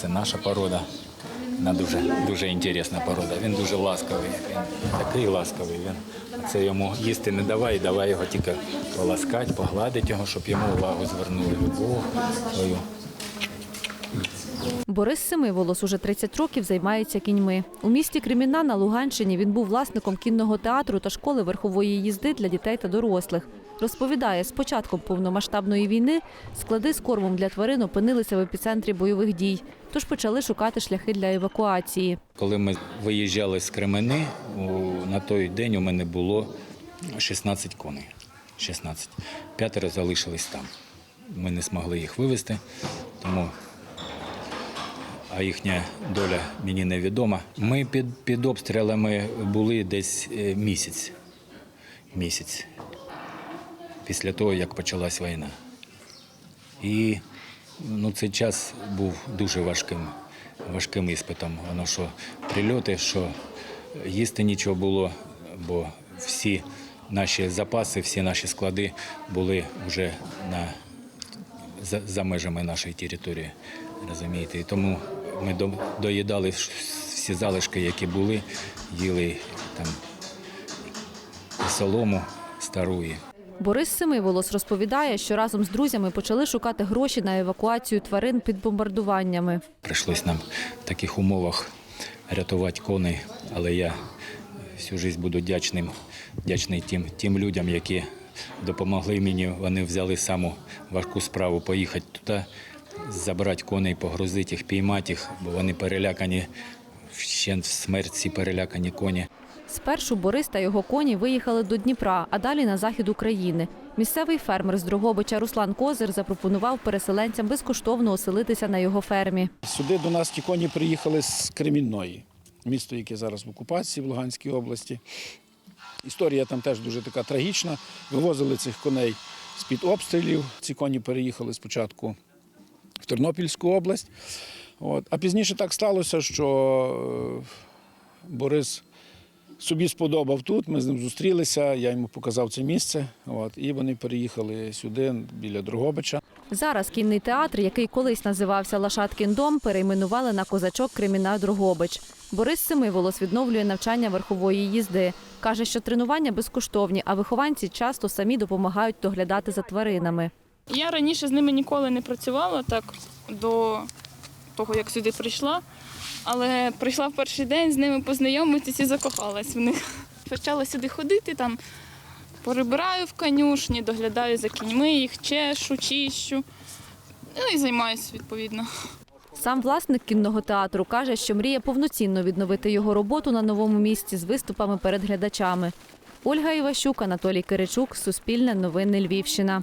це наша порода. Вона дуже, дуже інтересна порода. Він дуже ласковий. Він такий ласковий. Він це йому їсти не давай, давай його тільки поласкати, погладити його, щоб йому увагу звернули любов свою. Борис Семиволос уже 30 років займається кіньми. У місті Креміна на Луганщині він був власником кінного театру та школи верхової їзди для дітей та дорослих. Розповідає, з початком повномасштабної війни склади з кормом для тварин опинилися в епіцентрі бойових дій, тож почали шукати шляхи для евакуації. Коли ми виїжджали з Кремени, на той день у мене було 16 коней. 16. П'ятеро залишились там. Ми не змогли їх вивезти, тому а їхня доля мені невідома. Ми під, під обстрілами були десь е, місяць. Місяць після того, як почалась війна. І ну, цей час був дуже важким, важким іспитом. Воно що прильоти, що їсти нічого було, бо всі наші запаси, всі наші склади були вже на, за, за межами нашої території. Розумієте? І тому ми до, доїдали всі залишки, які були, їли там солому стару. Борис Семиволос розповідає, що разом з друзями почали шукати гроші на евакуацію тварин під бомбардуваннями. Прийшлось нам в таких умовах рятувати коней, але я всю життя буду вдячним, вдячний тим, тим людям, які допомогли мені. Вони взяли саму важку справу поїхати туди, забрати коней, погрузити їх, піймати їх, бо вони перелякані, ще в смерть ці перелякані коні. Спершу Борис та його коні виїхали до Дніпра, а далі на захід України. Місцевий фермер з Дрогобича Руслан Козир запропонував переселенцям безкоштовно оселитися на його фермі. Сюди до нас ті коні приїхали з Кремінної, місто, яке зараз в окупації в Луганській області. Історія там теж дуже така трагічна. Вивозили цих коней з-під обстрілів. Ці коні переїхали спочатку в Тернопільську область. От. А пізніше так сталося, що е, Борис собі сподобав тут. Ми з ним зустрілися, я йому показав це місце. От. І вони переїхали сюди, біля Дрогобича. Зараз кінний театр, який колись називався Лашаткін дом, перейменували на козачок Креміна Дрогобич. Борис Семиволос відновлює навчання верхової їзди. Каже, що тренування безкоштовні, а вихованці часто самі допомагають доглядати за тваринами. Я раніше з ними ніколи не працювала так до того, як сюди прийшла. Але прийшла в перший день з ними познайомитися і закохалась в них. Почала сюди ходити, там перебираю в конюшні, доглядаю за кіньми, їх чешу, чищу. Ну і займаюся відповідно. Сам власник кінного театру каже, що мріє повноцінно відновити його роботу на новому місці з виступами перед глядачами. Ольга Іващук, Анатолій Киричук, Суспільне новини Львівщина.